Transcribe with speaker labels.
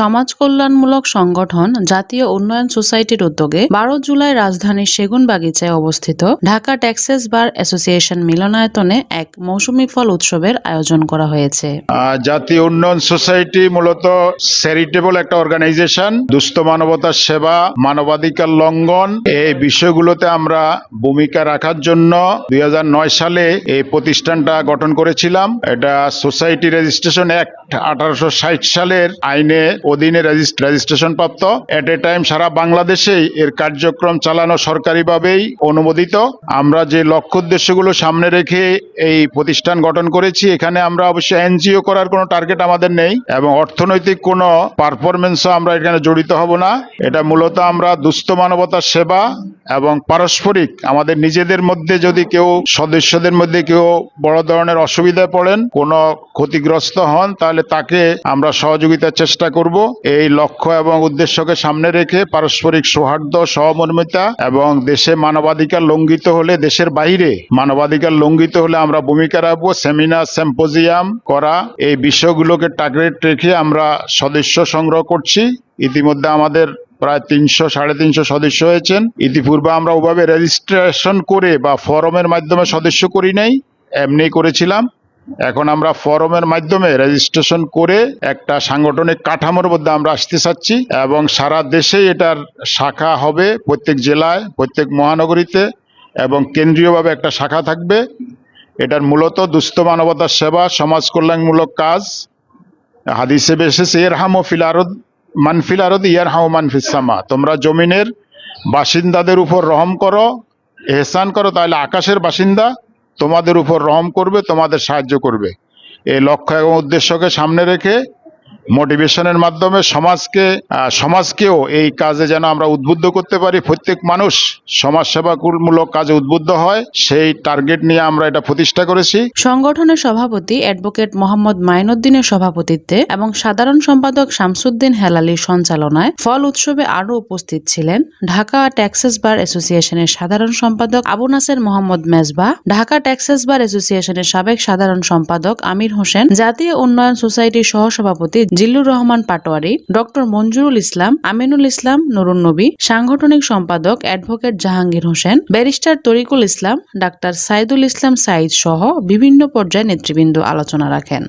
Speaker 1: সমাজ কল্যাণমূলক সংগঠন জাতীয় উন্নয়ন সোসাইটির উদ্যোগে বারো জুলাই রাজধানীর সেগুন বাগিচায় অবস্থিত ঢাকা ট্যাক্সেস বার অ্যাসোসিয়েশন মিলনায়তনে এক মৌসুমী ফল উৎসবের আয়োজন করা হয়েছে।
Speaker 2: জাতীয় উন্নয়ন সোসাইটি মূলত চ্যারিটেবল একটা অর্গানাইজেশন দুস্থ মানবতার সেবা, মানবাধিকার লঙ্ঘন, এই বিষয়গুলোতে আমরা ভূমিকা রাখার জন্য দুই হাজার নয় সালে এই প্রতিষ্ঠানটা গঠন করেছিলাম। এটা সোসাইটি রেজিস্ট্রেশন অ্যাক্ট আঠারোশো সালের আইনে অধীনে রেজিস্ট্রেশন প্রাপ্ত। এট এ টাইম সারা বাংলাদেশেই এর কার্যক্রম চালানো সরকারিভাবেই অনুমোদিত। আমরা যে লক্ষ্য উদ্দেশ্যগুলো সামনে রেখে এই প্রতিষ্ঠান গঠন করেছি, এখানে আমরা অবশ্যই এনজিও করার কোনো টার্গেট আমাদের নেই এবং অর্থনৈতিক কোনো পারফরমেন্সও আমরা এখানে জড়িত হব না। এটা মূলত আমরা দুস্থ মানবতার সেবা এবং পারস্পরিক আমাদের নিজেদের মধ্যে যদি কেউ, সদস্যদের মধ্যে কেউ বড় ধরনের অসুবিধায় পড়েন, কোনো ক্ষতিগ্রস্ত হন, তাহলে তাকে আমরা সহযোগিতার চেষ্টা করব। এই লক্ষ্য এবং উদ্দেশ্যকে সামনে রেখে পারস্পরিক সৌহার্দ্য, সহমর্মিতা এবং দেশে মানবাধিকার লঙ্ঘিত হলে, দেশের বাইরে মানবাধিকার লঙ্ঘিত হলে আমরা ভূমিকা রাখব। সেমিনার সেম্পোজিয়াম করা, এই বিষয়গুলোকে টার্গেট রেখে আমরা সদস্য সংগ্রহ করছি। ইতিমধ্যে আমাদের প্রায় তিনশো, সাড়ে তিনশো সদস্য হয়েছেন। ইতিপূর্বে আমরা ওভাবে রেজিস্ট্রেশন করে বা ফরমের মাধ্যমে সদস্য করি নাই এমনি করেছিলাম। এখন আমরা ফরমের মাধ্যমে রেজিস্ট্রেশন করে একটা সাংগঠনিক কাঠামোর মধ্যে আমরা আসতে চাচ্ছি এবং সারা দেশে এটার শাখা হবে, প্রত্যেক জেলায়, প্রত্যেক মহানগরীতে এবং কেন্দ্রীয়ভাবে একটা শাখা থাকবে। এটার মূলত দুস্থ মানবতার সেবা, সমাজ কল্যাণমূলক কাজ। হাদিসে এসেছে এর হামো ফিলারদ মানফিল আরদ ইয়ার হাও মানফিসামা তোমরা জমিনের বাসিন্দাদের উপর রহম করো, এহসান করো, তাহলে আকাশের বাসিন্দা তোমাদের উপর রহম করবে, তোমাদের সাহায্য করবে। এই লক্ষ্য এবং উদ্দেশ্যকে সামনে রেখে মোটিভেশনের মাধ্যমে সমাজকে সমাজকেও এই কাজে যেন আমরা উদ্বুদ্ধ করতে পারি। প্রত্যেক মানুষ সমাজ সেবামূলক কাজে উদ্বুদ্ধ হয়। সেই টার্গেট নিয়ে আমরা এটা প্রতিষ্ঠা করেছি।
Speaker 1: সংগঠনের সভাপতি অ্যাডভোকেট মোহাম্মদ মাইনুদ্দিনের সভাপতিত্বে এবং সাধারণ সম্পাদক শামসুদ্দিন হেলালির সঞ্চালনায় ফল উৎসবে আরও উপস্থিত ছিলেন ঢাকা ট্যাক্সেস বার অ্যাসোসিয়েশনের সাধারণ সম্পাদক আবু নাসের মোহাম্মদ মেজবা, ঢাকা ট্যাক্সেস বার অ্যাসোসিয়েশনের সাবেক সাধারণ সম্পাদক আমির হোসেন, জাতীয় উন্নয়ন সোসাইটির সহসভাপতি জিল্লুর রহমান পাটোয়ারি, ডক্টর মঞ্জুরুল ইসলাম, আমিনুল ইসলাম, নুরুন নবী, সাংগঠনিক সম্পাদক advocate Jahangir Hossain, barrister Tarikul Islam, doctor Saidul Islam Sayed সহ বিভিন্ন পর্যায়ে নেতৃবৃন্দ আলোচনা রাখেন।